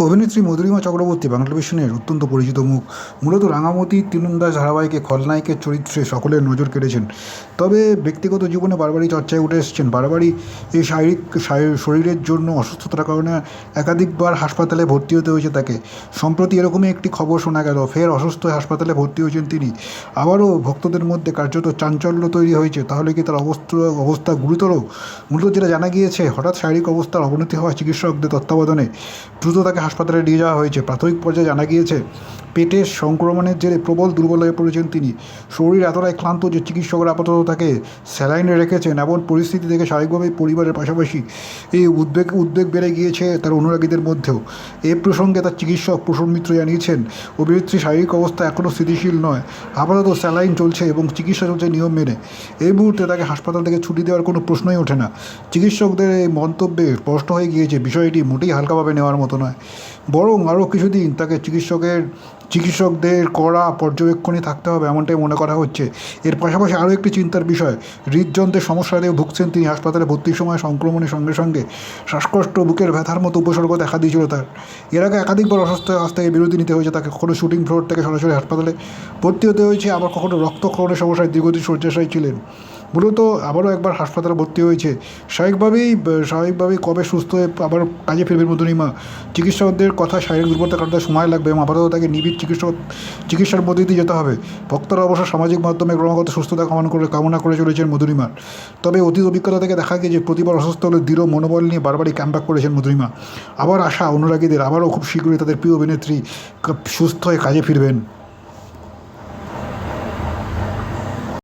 অভিনেত্রী মধুরিমা চক্রবর্তী, বাংলা টেলিভিশনের অত্যন্ত পরিচিত মুখ। মূলত রাঙামতি, তীরন্দাজ ধারাবাহিকে, খলনায়কের চরিত্রে সকলের নজর কেড়েছেন। তবে ব্যক্তিগত জীবনে বারবারই চর্চায় উঠে এসেছেন। বারবারই এই শারীরিক, শারী- শরীরের জন্য অসুস্থতার কারণে একাধিকবার হাসপাতালে ভর্তি হতে হয়েছে তাকে। সম্প্রতি এরকমই একটি খবর শোনা গেল। ফের অসুস্থ হাসপাতালে ভর্তি হয়েছেন তিনি। আবারও ভক্তদের মধ্যে কার্যত চাঞ্চল্য তৈরি হয়েছে। তাহলে কি তার অবস্থা অবস্থা গুরুতর? মূলত যেটা জানা গিয়েছে, হঠাৎ শারীরিক অবস্থার অবনতি হওয়া চিকিৎসকদের তত্ত্বাবধানে দ্রুত তাকে হাসপাতালে নিয়ে যাওয়া হয়েছে। প্রাথমিক পর্যায়ে জানা গিয়েছে, পেটের সংক্রমণের জেরে প্রবল দুর্বল হয়ে পড়েছেন তিনি। শরীর এতটাই ক্লান্ত যে চিকিৎসকরা আপাতত তাকে স্যালাইনে রেখেছেন। এমন পরিস্থিতি থেকে স্বাভাবিকভাবেই পরিবারের পাশাপাশি এই উদ্বেগ উদ্বেগ বেড়ে গিয়েছে তার অনুরাগীদের মধ্যেও। এ প্রসঙ্গে তার চিকিৎসক প্রসূন মিত্র জানিয়েছেন, অভিনেত্রী শারীরিক অবস্থা এখনও স্থিতিশীল নয়। আপাতত স্যালাইন চলছে এবং চিকিৎসা চলছে নিয়ম মেনে। এই মুহূর্তে তাকে হাসপাতাল থেকে ছুটি দেওয়ার কোনো প্রশ্নই ওঠে না। চিকিৎসকদের এই মন্তব্যে স্পষ্ট হয়ে গিয়েছে, বিষয়টি মোটেই হালকাভাবে নেওয়ার মতো নয়। বরং আরও কিছুদিন তাকে চিকিৎসকের, চিকিৎসকদের করা পর্যবেক্ষণে থাকতে হবে এমনটাই মনে করা হচ্ছে। এর পাশাপাশি আরও একটি চিন্তার বিষয়, হৃদযন্ত্রের সমস্যাতেও ভুগছেন তিনি হাসপাতালে ভর্তির সময় সংক্রমণের সঙ্গে সঙ্গে শ্বাসকষ্ট, বুকের ব্যথার মতো উপসর্গ দেখা দিয়েছিল তার। এর আগে একাধিকবার অসুস্থ আজ থেকে বিরতি নিতে হয়েছে, তাকে কখনো শুটিং ফ্লোর থেকে সরাসরি হাসপাতালে ভর্তি হতে হয়েছে, আবার কখনো রক্তক্ষরণের সমস্যায় দীর্ঘদিন শয্যাশায়ী ছিলেন। মূলত আবারও একবার হাসপাতালে ভর্তি হয়েছে। স্বাভাবিকভাবেই স্বাভাবিকভাবেই কবে সুস্থ হয়ে আবার কাজে ফিরবেন মধুরিমা চিকিৎসকদের কথা শারীরিক দুর্বলতা কাটাতে সময় লাগবে এবং আপাতত তাকে নিবিড় চিকিৎসক, চিকিৎসার মধ্যে দিয়ে যেতে হবে। ভক্তরা অবশ্য সামাজিক মাধ্যমে ক্রমাগত সুস্থতা কামনা করে কামনা করে চলেছেন মধুরিমার তবে অতীত অভিজ্ঞতা থেকে দেখা গিয়ে যে প্রতিবার অসুস্থ হলে দৃঢ় মনোবল নিয়ে বারবারই ক্যাম্পব্যাক করেছেন মধুরিমা আবার আশা, অনুরাগীদের আবারও খুব শীঘ্রই তাদের প্রিয় অভিনেত্রী সুস্থ হয়ে কাজে ফিরবেন।